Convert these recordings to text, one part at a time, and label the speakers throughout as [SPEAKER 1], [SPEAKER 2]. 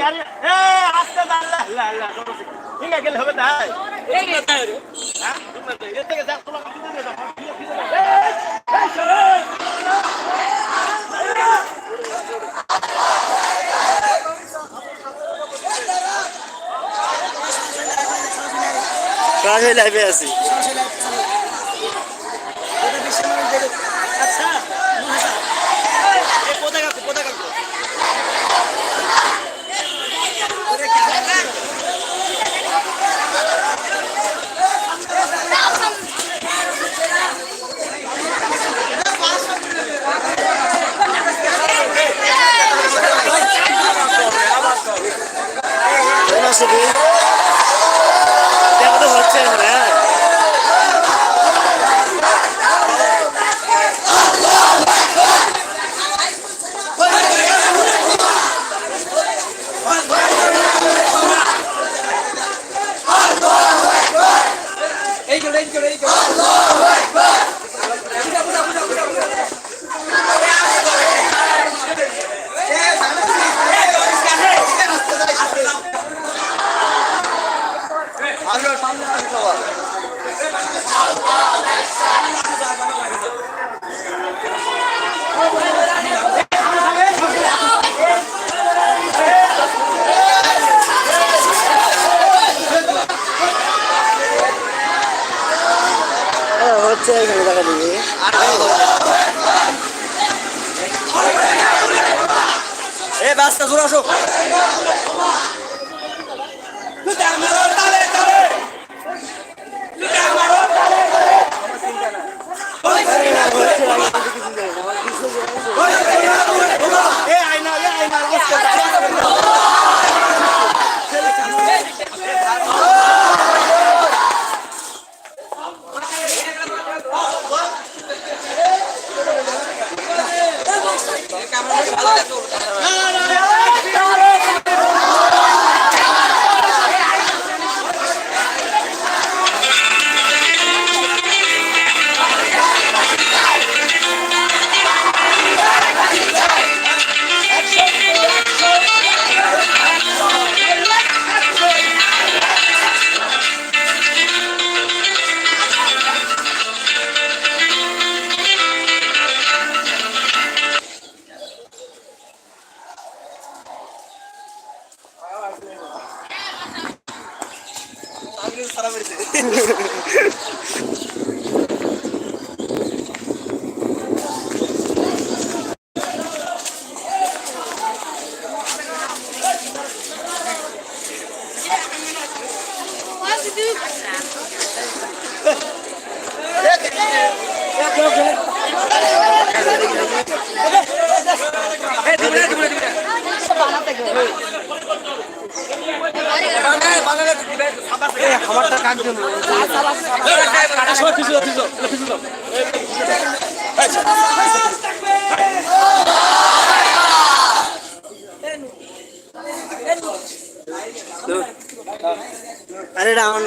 [SPEAKER 1] গাড়ি
[SPEAKER 2] এ হ্যাঁ? এর থেকে যা তোলা কিনে দে দাও এই এই আছি। এ বাসটা জোর আসো। এ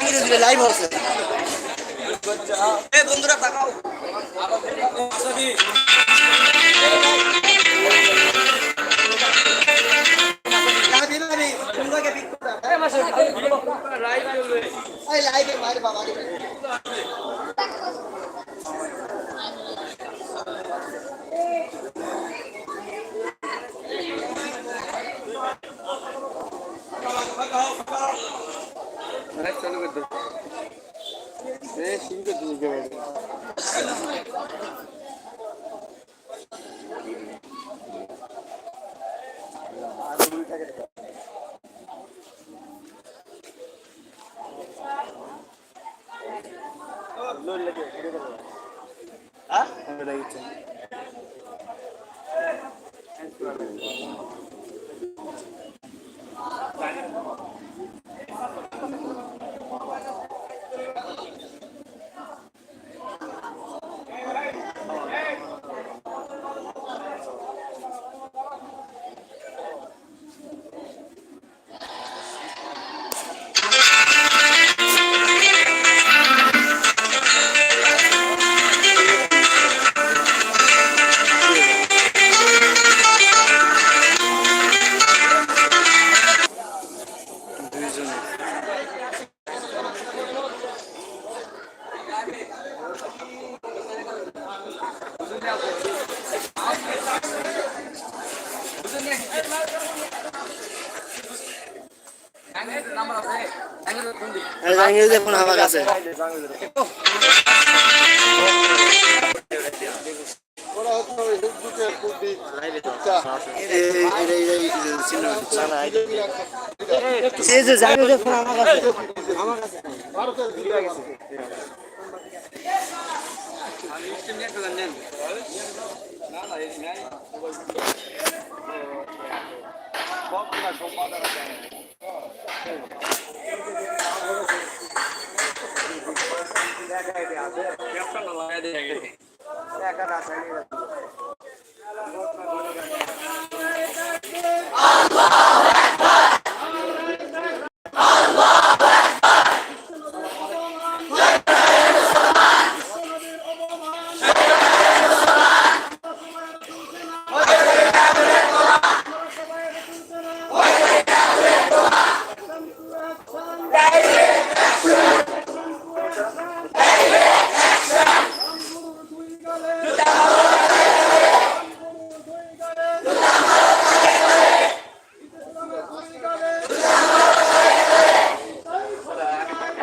[SPEAKER 2] কিছু লাইভে আছে জাহাঙ্গীর জাহাঙ্গীর জাহাঙ্গীর এই শাহ জাহাঙ্গীর দিলে লাইভ হচ্ছে এই বন্ধুরা তাকাও দেখুন আমার কাছে। যে যে জাহাঙ্গীর দেখুন আমার না
[SPEAKER 3] Hello,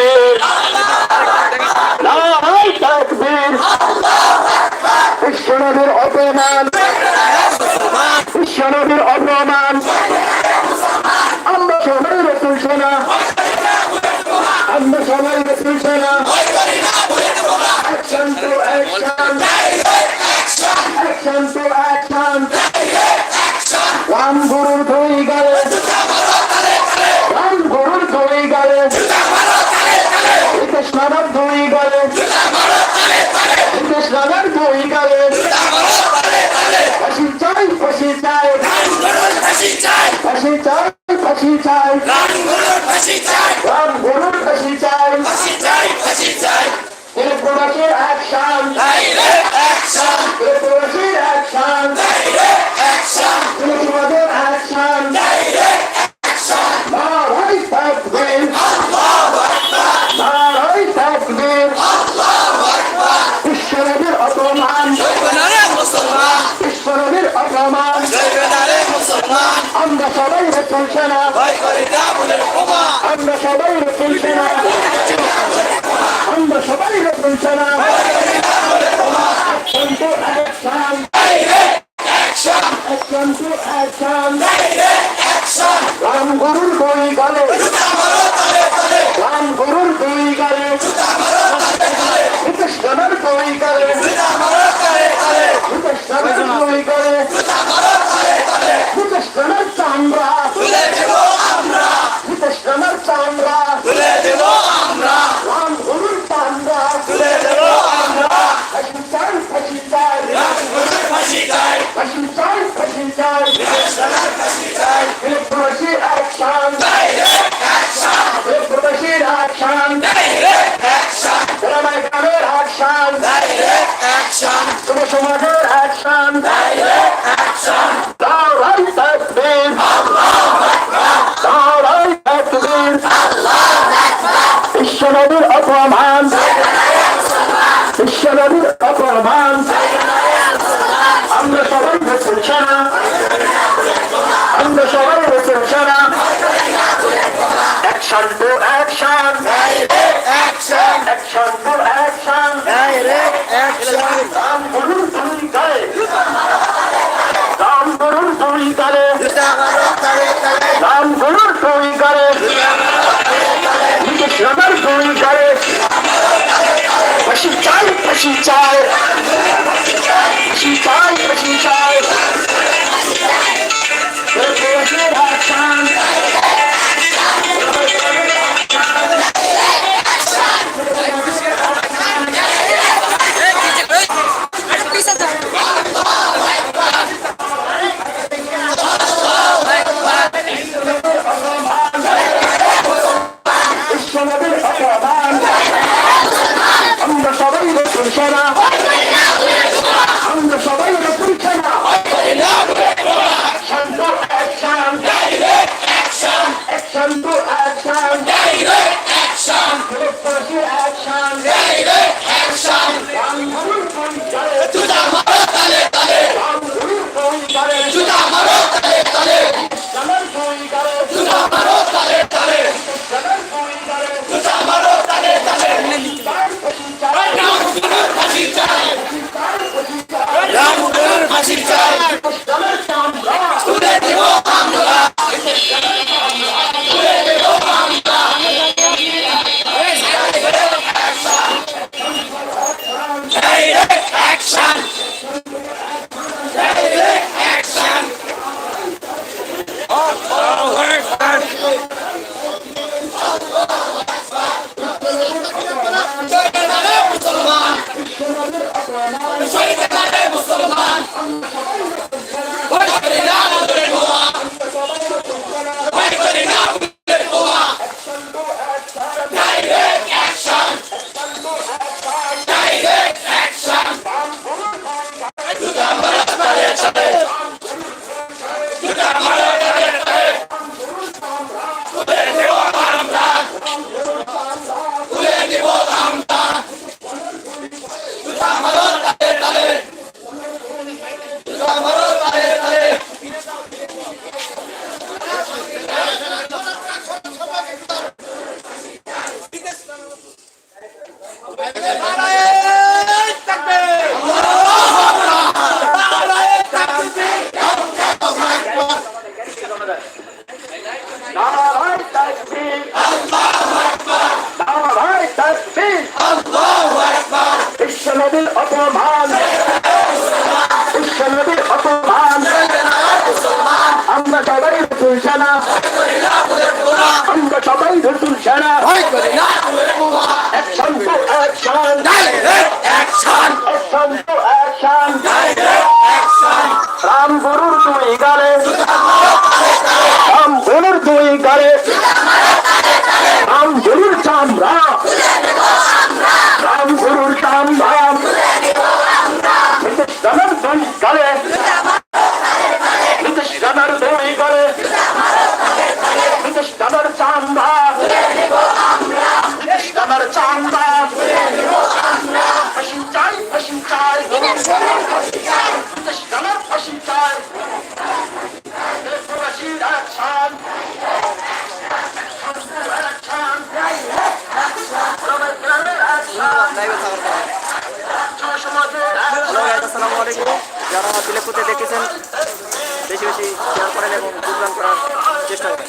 [SPEAKER 3] তাকবীর। নারায় তাকবীর বিশ্বনবীর অপমান। বিশ্বনবীর অপমান। আমরা সবাই রসুল সেনা। আমরা সবাই রসুল সেনা। Action to action. Action to action. Ram গুরুর দুই গালে রাম গুরুর দুই গালে কৃষ্ণার দুই গালে কৃষ্ণার দুই গালে ফাঁসি চাই ফাঁসি চাই ফাঁসি চাই ফাঁসি চাই। রাম গরুর ফাঁসি চাই। ত্রিপুরাশীর অ্যাকশন এক অ্যাকশন আমরা সবাই রে তুলছে না আমরা সবাই রে তুলছে না আমরা সবাই রে তুলছে না রাম গুরুর বই গেলে রাম গুরুর দুই action. Direct action. শুভ সমাজের action. Direct action. দাঁড়াই তাকবীর. আল্লাহু আকবার. দাঁড়াই তাকবীর. আল্লাহু আকবার. বিশ্বনবীর অপমান. বিশ্বনবীর অপমান. আমরা সবাই মুসলমান। राम गुरु सोई करे नगर सोई करे पशी चाय पशी चाय पशी चाय पशी चाय ハハハハ! ভুলে দেব আমরা ফাঁসি চাই ফাঁসি চাই ফাঁসি চাই যারা আমার দিলেপুতে দেখেছেন
[SPEAKER 2] বেশি বেশি শেয়ার করেন এবং যোগদান করার চেষ্টা করেন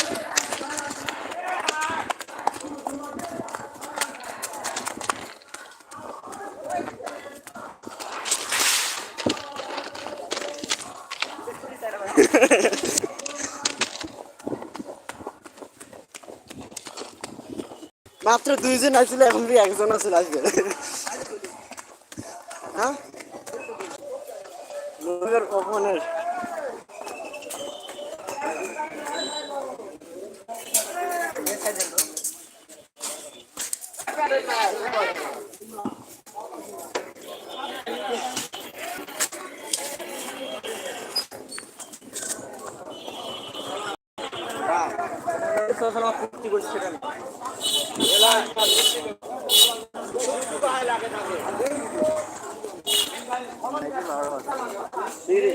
[SPEAKER 2] দুইজন আসলে এখন একজন আছে আসবে। হ্যাঁ? কখনের ফুর্তি করছে সেটা না।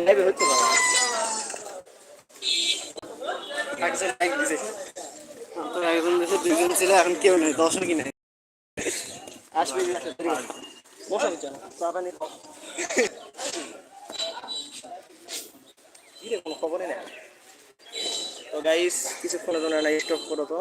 [SPEAKER 2] লাইভে হচ্ছে না একজন লাইক দিছে তো একজন দেশে দুইজন ছিল এখন কেউ নেই দশও কি নাই আসবে বসা দিচ্ছে না চা পানি কি রে কোনো খবরই নেই তো গাইস কিছুক্ষণের জন্য না স্টপ করো তো